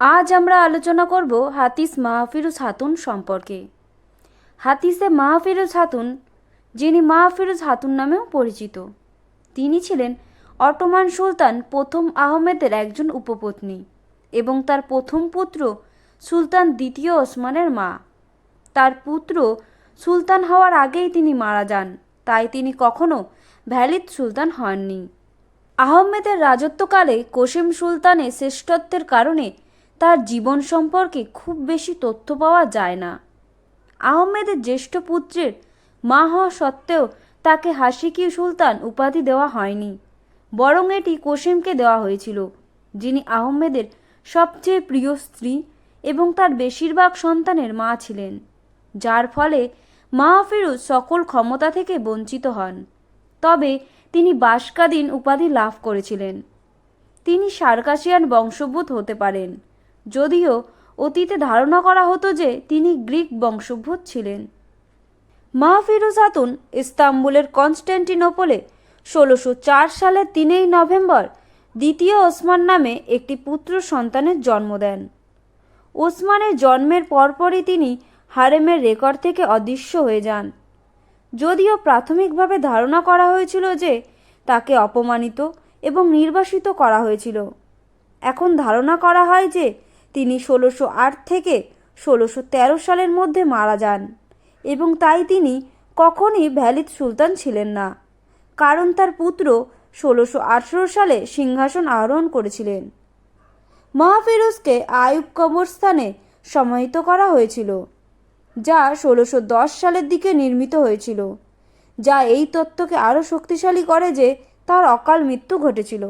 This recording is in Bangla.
আজ আমরা আলোচনা করব হাতিস মাহফিরুজ হাতুন সম্পর্কে। হাতিসে মাহফিরুজ হাতুন, যিনি মাহফিরুজ হাতুন নামেও পরিচিত। তিনি ছিলেন অটোমান সুলতান প্রথম আহমেদের একজন উপপত্নী এবং তার প্রথম পুত্র সুলতান দ্বিতীয় ওসমানের মা। তার পুত্র সুলতান হওয়ার আগেই তিনি মারা যান, তাই তিনি কখনো ভ্যালিদ সুলতান হননি। আহমেদের রাজত্বকালে কোসেম সুলতানের শ্রেষ্ঠত্বের কারণে তার জীবন সম্পর্কে খুব বেশি তথ্য পাওয়া যায় না। আহমেদের জ্যেষ্ঠ পুত্রের মা হওয়া সত্ত্বেও তাকে হাসিকি সুলতান উপাধি দেওয়া হয়নি, বরং এটি কোসেমকে দেওয়া হয়েছিল, যিনি আহমেদের সবচেয়ে প্রিয় স্ত্রী এবং তার বেশিরভাগ সন্তানের মা ছিলেন, যার ফলে মাহফিরুজ সকল ক্ষমতা থেকে বঞ্চিত হন। তবে তিনি বাসকাদিন উপাধি লাভ করেছিলেন। তিনি সার্কাসিয়ান বংশোদ্ভূত হতে পারেন। যদিও অতীতে ধারণা করা হতো যে তিনি গ্রিক বংশোদ্ভূত ছিলেন। মাহফিরুজ হাতুন ইস্তাম্বুলের কনস্ট্যান্টিনোপলে ষোলোশো চার সালের তিনই নভেম্বর দ্বিতীয় ওসমান নামে একটি পুত্র সন্তানের জন্ম দেন। ওসমানের জন্মের পরপরই তিনি হারেমের রেকর্ড থেকে অদৃশ্য হয়ে যান। যদিও প্রাথমিকভাবে ধারণা করা হয়েছিল যে তাকে অপমানিত এবং নির্বাসিত করা হয়েছিল। এখন ধারণা করা হয় যে তিনি ষোলোশো আট থেকে ষোলোশো তেরো সালের মধ্যে মারা যান এবং তাই তিনি কখনই ভ্যালিদ সুলতান ছিলেন না। কারণ তার পুত্র ষোলোশো আঠেরো সালে সিংহাসন আরোহণ করেছিলেন। মহাফিরোজকে আয়ুব কবরস্থানে সমাহিত করা হয়েছিল, যা ষোলোশো দশ সালের দিকে নির্মিত হয়েছিল, যা এই তত্ত্বকে আরও শক্তিশালী করে যে তার অকাল মৃত্যু ঘটেছিল।